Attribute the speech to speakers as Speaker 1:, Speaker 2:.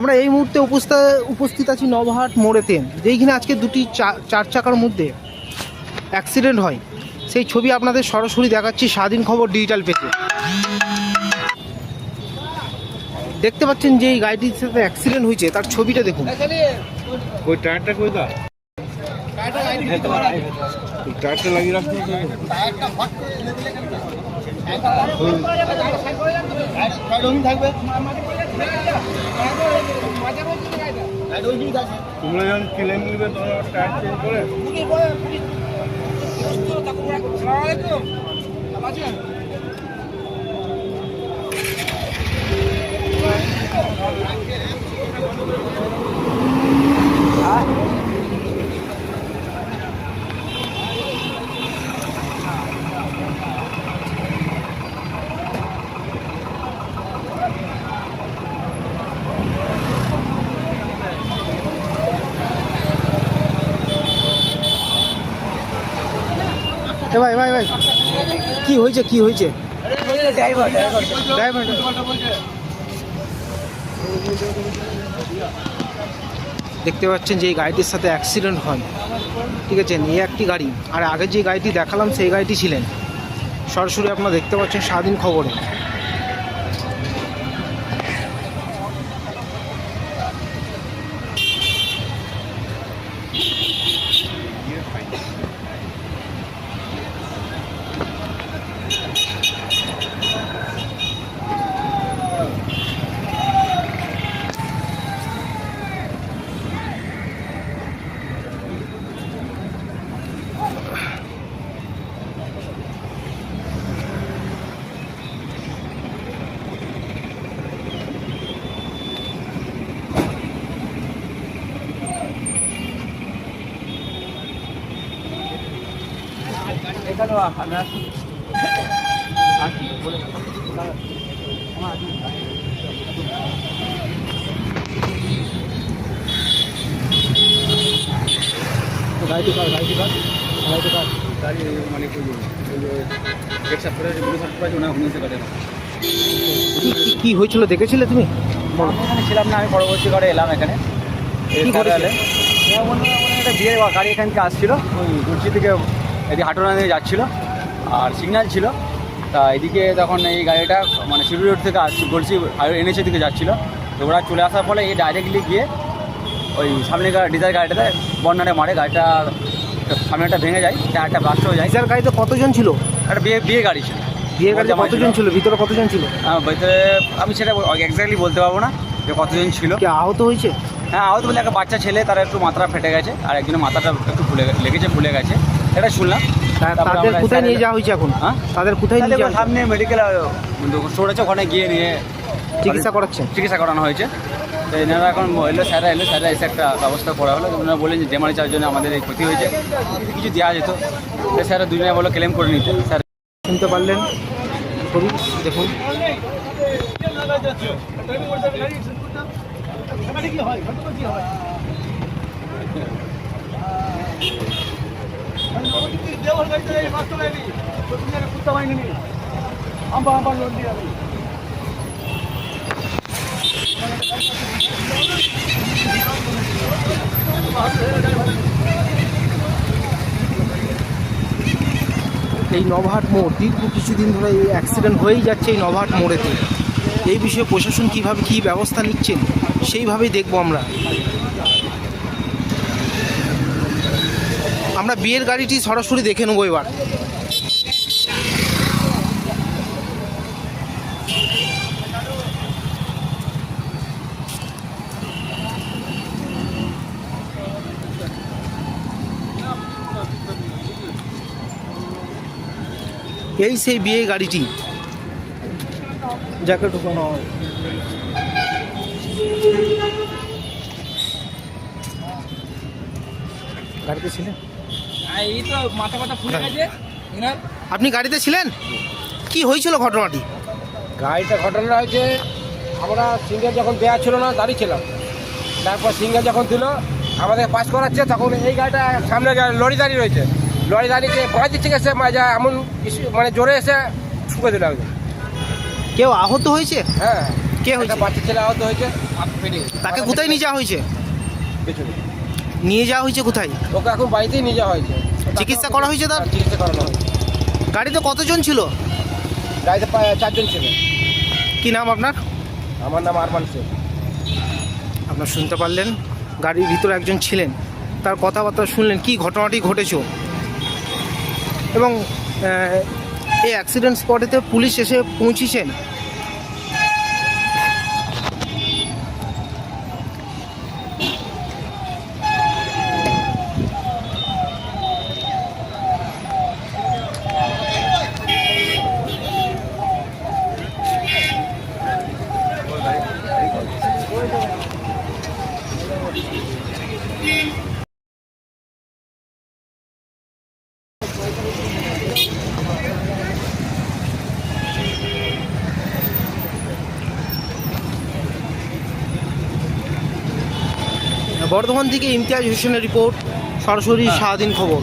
Speaker 1: আমরা এই মুহূর্তে উপস্থিত উপস্থিত আছি নবহাট মোড়েতে যেইখানে আজকে দুটি চা- চার চাকার মধ্যে অ্যাক্সিডেন্ট হয়। সেই ছবি আপনাদের সরাসরি দেখাচ্ছি স্বাধীন খবর ডিজিটাল পেজে দেখতে পাচ্ছেন যে এই গাড়িটির সাথে অ্যাক্সিডেন্ট হয়েছে তার ছবিটা দেখুন।
Speaker 2: ওই টায়ারটা কই দা? টায়ারটা লাগিয়ে রাখতে তোমরা যখন ক্লেম নিবে তোমরা টায়ার
Speaker 1: ভাই ভাই ভাই। কি হয়েছে কি হয়েছে? দেখতে পাচ্ছেন যে এই গাড়িটির সাথে অ্যাক্সিডেন্ট হয়। ঠিক আছে, এই একটি গাড়ি। আর আগে যে গাড়িটি দেখালাম, সেই গাড়িটি ছিলেন। সরাসরি আপনারা দেখতে পাচ্ছেন স্বাধীন খবরে। গাড়িটি কার গাড়িটি কার? গাড়িটি কার?
Speaker 2: গাড়ি মানে সপ্তাহে ব্লু শার্ট পাইছো হুমসে কাটে
Speaker 1: কি- হয়েছিল দেখেছিলে তুমি? বলো।
Speaker 3: আমি এখানে ছিলাম না আমি পরবর্তী করে এলাম এখানে। বিয়ের গাড়ি এখান থেকে আসছিল। ওই গুলচি থেকে এদিকে হাটোনা দিয়ে যাচ্ছিল আর সিগন্যাল ছিল। তা এদিকে তখন এই গাড়িটা মানে শিবির রোড থেকে আসছি গলসি এনএসএ দিকে যাচ্ছিল। তো ওরা চলে আসার ফলে এই ডাইরেক্টলি গিয়ে ওই সামনে ডিজার গাড়িটাতে বন্যারে মারে গাড়িটা সামনেটা ভেঙে যায় টায়ারটা ব্লাস্ট হয়ে যায়।
Speaker 1: ডিজার গাড়িতে কতজন ছিল?
Speaker 3: একটা বিয়ে বিয়ে গাড়ি ছিল।
Speaker 1: বিয়ে গাড়িতে
Speaker 3: জামাই
Speaker 1: কতজন ছিল? ভিতরে কতজন ছিল?
Speaker 3: আমার ভিতরে আমি সেটা এক্স্যাক্টলি বলতে পারব না যে কতজন ছিল।
Speaker 1: কি আহত হয়েছে?
Speaker 3: হ্যাঁ আহত বলে একটা বাচ্চা ছেলে তার একটু মাথাটা ফেটে গেছে আর একজনের মাথাটা একটু ফুলে লেগেছে ফুলে গেছে। এটা শুনলাম। তারপরে
Speaker 1: তাদের কোথায় নিয়ে যাওয়া হয়েছে এখন?
Speaker 3: হ্যাঁ?
Speaker 1: তাদের কোথায় নিয়ে যাওয়া
Speaker 3: সামনে মেডিকেল স্টোর আছে ওখানে গিয়ে নিয়ে
Speaker 1: চিকিৎসা করাচ্ছেন
Speaker 3: চিকিৎসা করানো হয়েছে। তো এনারা এখন এলো স্যারা এলো স্যারা এসে একটা ব্যবস্থা করা হলো। ওনারা বললেন যে ডেমারি চার জন্য আমাদের এই ক্ষতি হয়েছে। কিছু দেওয়া যেত। তো স্যারা দুজনে বলো ক্লেম করে নিতে। স্যার
Speaker 1: শুনতে পারলেন? ছবি দেখুন। এই নবহাট মোড়, দীর্ঘ কিছুদিন ধরে এই অ্যাক্সিডেন্ট হয়েই যাচ্ছে এই নবহাট মোড়েতে। এই বিষয়ে প্রশাসন কীভাবে, কি ব্যবস্থা নিচ্ছেন, সেইভাবেই দেখব আমরা। আমরা বিয়ের গাড়িটি সরাসরি দেখে নেব এবার। এই সেই বিয়ে গাড়িটি। যাকে গাড়িতে ছিলেন?
Speaker 4: এই তো মাথা মাথা ফুলে গেছে।
Speaker 1: আপনি গাড়িতে ছিলেন? কি হয়েছিল ঘটনাটি?
Speaker 4: গাড়িটা ঘটনা হয়েছে আমরা সিঙ্গার যখন দেওয়া ছিল না দাঁড়িয়েছিলাম তারপর সিঙ্গার যখন দিল আমাদের পাস করাচ্ছে তখন এই গাড়িটা সামনে লরি দাঁড়িয়ে রয়েছে। লরি দাঁড়িয়ে পাঁচ দিক থেকে এসে মাজা এমন মানে জোরে এসে ঠুকে দিল একদম।
Speaker 1: কেউ আহত হয়েছে?
Speaker 4: হ্যাঁ।
Speaker 1: কে হয়েছে?
Speaker 4: বাচ্চা ছেলে আহত হয়েছে।
Speaker 1: তাকে কোথায় নিয়ে যাওয়া হয়েছে?
Speaker 4: পেছনে।
Speaker 1: নিয়ে যাওয়া হয়েছে কোথায়?
Speaker 4: ওকে এখন বাড়িতেই নিয়ে যাওয়া হয়েছে।
Speaker 1: চিকিৎসা করা হয়েছে তার?
Speaker 4: হ্যাঁ, চিকিৎসা করানো হয়েছে।
Speaker 1: গাড়িতে কতজন ছিল?
Speaker 4: গাড়িতে চারজন ছিল।
Speaker 1: কি নাম আপনার?
Speaker 4: আমার নাম আরমান শেখ
Speaker 1: আপনার শুনতে পারলেন গাড়ির ভিতরে একজন ছিলেন। তার কথাবার্তা শুনলেন কি ঘটনাটি ঘটেছ? এবং আহ, এই অ্যাক্সিডেন্ট স্পটেতে পুলিশ এসে পৌঁছেছেন? বর্ধমান থেকে ইমতিয়াজ হোসেনের রিপোর্ট সরাসরি সারাদিন খবর।